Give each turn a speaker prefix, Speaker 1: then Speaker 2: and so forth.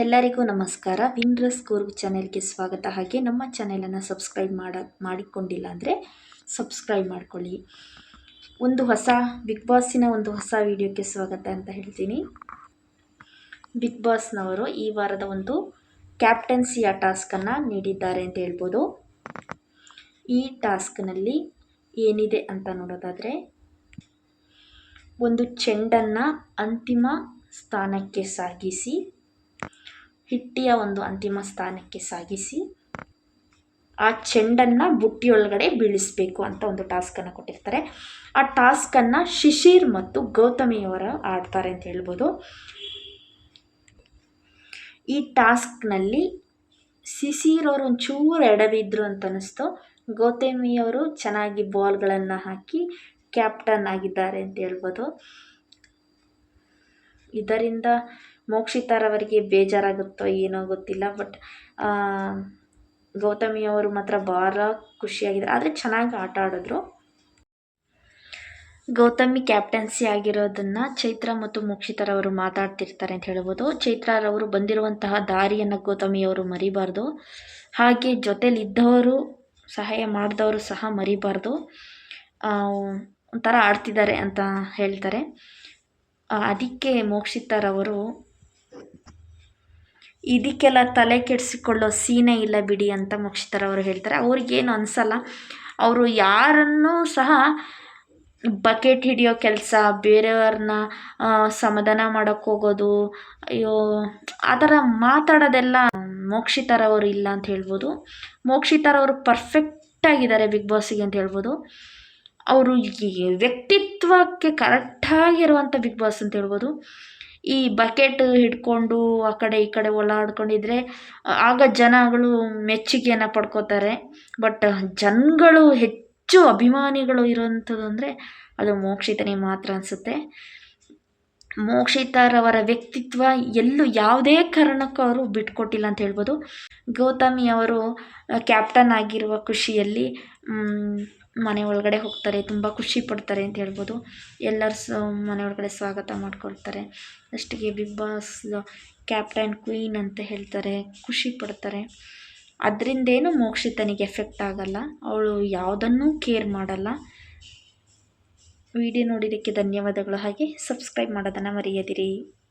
Speaker 1: ಎಲ್ಲರಿಗೂ ನಮಸ್ಕಾರ. ವಿನ್ರಸ್ ಕೂರ್ಗ್ ಚಾನೆಲ್ಗೆ ಸ್ವಾಗತ. ಹಾಗೆ ನಮ್ಮ ಚಾನೆಲನ್ನು ಸಬ್ಸ್ಕ್ರೈಬ್ ಮಾಡ, ಮಾಡಿಕೊಂಡಿಲ್ಲ ಅಂದರೆ ಸಬ್ಸ್ಕ್ರೈಬ್ ಮಾಡ್ಕೊಳ್ಳಿ. ಒಂದು ಹೊಸ ಬಿಗ್ ಬಾಸಿನ ಒಂದು ಹೊಸ ವಿಡಿಯೋಕ್ಕೆ ಸ್ವಾಗತ ಅಂತ ಹೇಳ್ತೀನಿ. ಬಿಗ್ ಬಾಸ್ನವರು ಈ ವಾರದ ಒಂದು ಕ್ಯಾಪ್ಟನ್ಸಿಯ ಟಾಸ್ಕನ್ನು ನೀಡಿದ್ದಾರೆ ಅಂತ ಹೇಳ್ಬೋದು. ಈ ಟಾಸ್ಕ್ನಲ್ಲಿ ಏನಿದೆ ಅಂತ ನೋಡೋದಾದರೆ, ಒಂದು ಚೆಂಡನ್ನು ಅಂತಿಮ ಸ್ಥಾನಕ್ಕೆ ಸಾಗಿಸಿ ಹಿಟ್ಟಿಯ ಒಂದು ಅಂತಿಮ ಸ್ಥಾನಕ್ಕೆ ಸಾಗಿಸಿ, ಆ ಚೆಂಡನ್ನು ಬುಟ್ಟಿಯೊಳಗಡೆ ಬೀಳಿಸಬೇಕು ಅಂತ ಒಂದು ಟಾಸ್ಕನ್ನು ಕೊಟ್ಟಿರ್ತಾರೆ. ಆ ಟಾಸ್ಕನ್ನು ಶಿಶಿರ್ ಮತ್ತು ಗೌತಮಿಯವರ ಆಡ್ತಾರೆ ಅಂತ ಹೇಳ್ಬೋದು. ಈ ಟಾಸ್ಕ್ನಲ್ಲಿ ಶಿಶಿರ್ ಅವರು ಒಂಚೂರು ಎಡವಿದ್ರು ಅಂತ ಅನ್ನಿಸ್ತು. ಗೌತಮಿಯವರು ಚೆನ್ನಾಗಿ ಬಾಲ್ಗಳನ್ನು ಹಾಕಿ ಕ್ಯಾಪ್ಟನ್ ಆಗಿದ್ದಾರೆ ಅಂತ ಹೇಳ್ಬೋದು. ಇದರಿಂದ ಮೋಕ್ಷಿತಾರವರಿಗೆ ಬೇಜಾರಾಗುತ್ತೋ ಏನೋ ಗೊತ್ತಿಲ್ಲ ಬಟ್ ಗೌತಮಿ ಅವರು ಮಾತ್ರ ಭಾಳ ಖುಷಿಯಾಗಿದೆ ಆದರೆ ಚೆನ್ನಾಗಿ ಆಟ ಆಡಿದ್ರು. ಗೌತಮಿ ಕ್ಯಾಪ್ಟನ್ಸಿ ಆಗಿರೋದನ್ನು ಚೈತ್ರ ಮತ್ತು ಮೋಕ್ಷಿತರವರು ಮಾತಾಡ್ತಿರ್ತಾರೆ ಅಂತ ಹೇಳ್ಬೋದು. ಚೈತ್ರರವರು ಬಂದಿರುವಂತಹ ದಾರಿಯನ್ನು ಗೌತಮಿಯವರು ಮರಿಬಾರ್ದು. ಹಾಗೆ ಜೊತೆಲಿದ್ದವರು, ಸಹಾಯ ಮಾಡಿದವರು ಸಹ ಮರಿಬಾರ್ದು. ಒಂಥರ ಆಡ್ತಿದ್ದಾರೆ ಅಂತ ಹೇಳ್ತಾರೆ. ಅದಕ್ಕೆ ಮೋಕ್ಷಿತರವರು ಇದಕ್ಕೆಲ್ಲ ತಲೆ ಕೆಡಿಸಿಕೊಳ್ಳೋ ಸೀನೇ ಇಲ್ಲ ಬಿಡಿ ಅಂತ ಮೋಕ್ಷಿತರವರು ಹೇಳ್ತಾರೆ. ಅವ್ರಿಗೇನು ಅನಿಸಲ್ಲ. ಅವರು ಯಾರನ್ನೂ ಸಹ ಬಕೆಟ್ ಹಿಡಿಯೋ ಕೆಲಸ, ಬೇರೆಯವ್ರನ್ನ ಸಮಾಧಾನ ಮಾಡೋಕ್ಕೆ ಹೋಗೋದು, ಅಯ್ಯೋ, ಆ ಥರ ಮಾತಾಡೋದೆಲ್ಲ ಮೋಕ್ಷಿತರವರು ಇಲ್ಲ ಅಂತ ಹೇಳ್ಬೋದು. ಮೋಕ್ಷಿತರವರು ಪರ್ಫೆಕ್ಟಾಗಿದ್ದಾರೆ ಬಿಗ್ ಬಾಸಿಗೆ ಅಂತ ಹೇಳ್ಬೋದು. ಅವರು ವ್ಯಕ್ತಿತ್ವಕ್ಕೆ ಕರೆಕ್ಟಾಗಿರುವಂಥ ಬಿಗ್ ಬಾಸ್ ಅಂತ ಹೇಳ್ಬೋದು. ಈ ಬಕೆಟ್ ಹಿಡ್ಕೊಂಡು ಆ ಕಡೆ ಈ ಕಡೆ ಓಲಾಡ್ಕೊಂಡಿದ್ರೆ, ಆಗ ಜನಗಳು ಮೆಚ್ಚುಗೆಯನ್ನು ಪಡ್ಕೋತಾರೆ. ಬಟ್ ಜನಗಳು ಹೆಚ್ಚು ಅಭಿಮಾನಿಗಳು ಇರುವಂಥದ್ದು ಅಂದರೆ ಅದು ಮೋಕ್ಷಿತನಿಗೆ ಮಾತ್ರ ಅನಿಸುತ್ತೆ. ಮೋಕ್ಷಿತರವರ ವ್ಯಕ್ತಿತ್ವ ಎಲ್ಲೂ ಯಾವುದೇ ಕಾರಣಕ್ಕೂ ಅವರು ಬಿಟ್ಕೊಟ್ಟಿಲ್ಲ ಅಂತ ಹೇಳ್ಬೋದು. ಗೌತಮಿ ಅವರು ಕ್ಯಾಪ್ಟನ್ ಆಗಿರುವ ಖುಷಿಯಲ್ಲಿ ಮನೆ ಒಳಗಡೆ ಹೋಗ್ತಾರೆ, ತುಂಬ ಖುಷಿ ಪಡ್ತಾರೆ ಅಂತ ಹೇಳ್ಬೋದು. ಎಲ್ಲರೂ ಸ, ಮನೆ ಒಳಗಡೆ ಸ್ವಾಗತ ಮಾಡ್ಕೊಳ್ತಾರೆ. ಅಷ್ಟಿಗೆ ಬಿಗ್ ಬಾಸ್ ಕ್ಯಾಪ್ಟನ್ ಕ್ವೀನ್ ಅಂತ ಹೇಳ್ತಾರೆ, ಖುಷಿ ಪಡ್ತಾರೆ. ಅದರಿಂದೇನು ಮೋಕ್ಷಿತನಿಗೆ ಎಫೆಕ್ಟ್ ಆಗಲ್ಲ. ಅವಳು ಯಾವುದನ್ನೂ ಕೇರ್ ಮಾಡಲ್ಲ. ವಿಡಿಯೋ ನೋಡಿದ್ದಕ್ಕೆ ಧನ್ಯವಾದಗಳು. ಹಾಗೆ ಸಬ್ಸ್ಕ್ರೈಬ್ ಮಾಡೋದನ್ನು ಮರೆಯದಿರಿ.